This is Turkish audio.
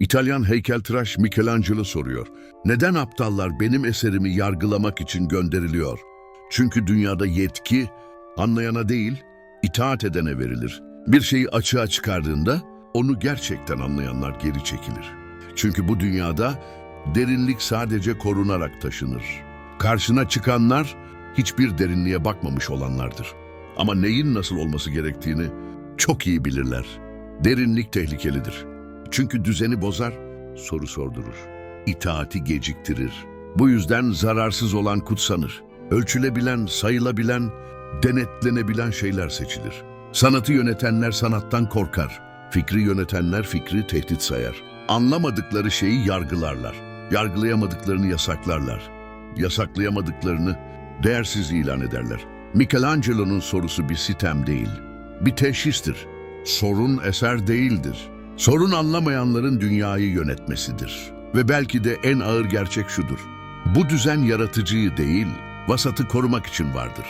İtalyan heykeltıraş Michelangelo soruyor. Neden aptallar benim eserimi yargılamak için gönderiliyor? Çünkü dünyada yetki anlayana değil, itaat edene verilir. Bir şeyi açığa çıkardığında onu gerçekten anlayanlar geri çekilir. Çünkü bu dünyada derinlik sadece korunarak taşınır. Karşına çıkanlar hiçbir derinliğe bakmamış olanlardır. Ama neyin nasıl olması gerektiğini çok iyi bilirler. Derinlik tehlikelidir. Çünkü düzeni bozar, soru sordurur. İtaati geciktirir. Bu yüzden zararsız olan kutsanır. Ölçülebilen, sayılabilen, denetlenebilen şeyler seçilir. Sanatı yönetenler sanattan korkar. Fikri yönetenler fikri tehdit sayar. Anlamadıkları şeyi yargılarlar. Yargılayamadıklarını yasaklarlar. Yasaklayamadıklarını değersiz ilan ederler. Michelangelo'nun sorusu bir sitem değil, bir teşhistir. Sorun eser değildir. Sorun anlamayanların dünyayı yönetmesidir. Ve belki de en ağır gerçek şudur. Bu düzen yaratıcıyı değil, vasatı korumak için vardır.